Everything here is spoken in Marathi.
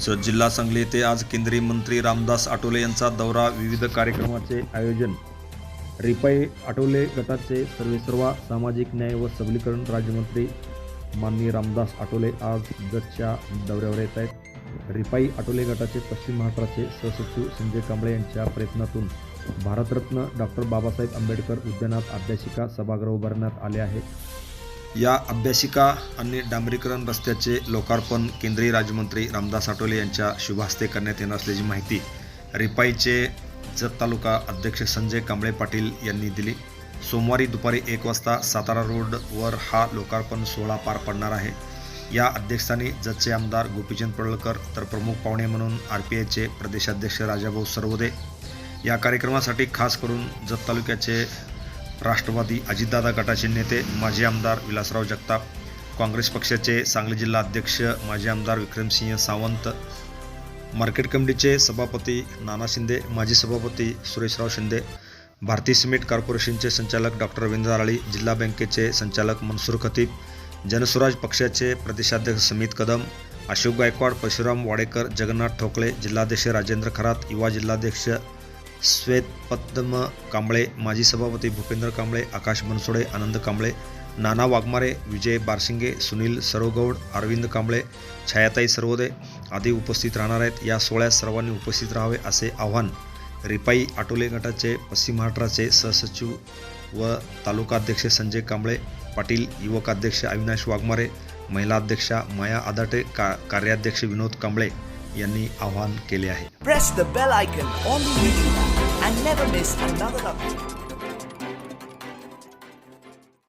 जत जिल्हा सांगली येथे आज केंद्रीय मंत्री रामदास आठवले यांचा दौरा विविध कार्यक्रमाचे आयोजन. रिपाई आठवले गटाचे सर्वेसर्वा सामाजिक न्याय व सबलीकरण राज्यमंत्री माननीय रामदास आठवले आज गटच्या दौऱ्यावर येत आहेत. रिपाई आठवले गटाचे पश्चिम महाराष्ट्राचे सहसचिव संजय कांबळे यांच्या प्रयत्नातून भारतरत्न डॉक्टर बाबासाहेब आंबेडकर उद्यानात अभ्यासिका सभागृह उभारण्यात आले आहे. या अभ्यासिका आणि डांबरीकरण रस्त्याचे लोकार्पण केंद्रीय राज्यमंत्री रामदास आठवले यांच्या शुभहस्ते करण्यात येणार असल्याची माहिती रिपाईचे जत तालुका अध्यक्ष संजय कांबळे पाटील यांनी दिली. सोमवारी दुपारी एक वाजता सातारा रोडवर हा लोकार्पण सोहळा पार पडणार आहे. या अध्यक्षस्थानी जतचे आमदार गोपीचंद पडळकर तर प्रमुख पाहुणे म्हणून आर पी आयचे प्रदेशाध्यक्ष राजाभाऊ सरवदे. या कार्यक्रमासाठी खास करून जत तालुक्याचे राष्ट्रवादी अजितदादा गटाचे नेते माजी आमदार विलासराव जगताप काँग्रेस पक्षाचे सांगली जिल्हा अध्यक्ष माजी आमदार विक्रमसिंह सावंत मार्केट कमिटीचे सभापती नाना शिंदे माजी सभापती सुरेशराव शिंदे भारतीय सिमेंट कॉर्पोरेशनचे संचालक डॉक्टर रवींद्र आराळी जिल्हा बँकेचे संचालक मनसूर खतीब जनसुराज पक्षाचे प्रदेशाध्यक्ष समित कदम अशोक गायकवाड परशुराम वाडेकर जगन्नाथ ठोकळे जिल्हाध्यक्ष राजेंद्र खरात युवा जिल्हाध्यक्ष श्वेत पद्म कांबळे माजी सभापती भूपेंद्र कांबळे आकाश बनसोडे आनंद कांबळे नाना वाघमारे विजय बारशिंगे सुनील सरोगौड अरविंद कांबळे छायाताई सर्वोदय आदी उपस्थित राहणार आहेत. या सोहळ्यात सर्वांनी उपस्थित राहावे असे आव्हान रिपाई आटोले गटाचे पश्चिम महाराष्ट्राचे सहसचिव व तालुकाध्यक्ष संजय कांबळे पाटील युवकाध्यक्ष अविनाश वाघमारे महिला अध्यक्षा माया आदाटे का कार्याध्यक्ष विनोद कांबळे यांनी आवाहन केले आहे Press the bell icon on the YouTube app and never miss another update.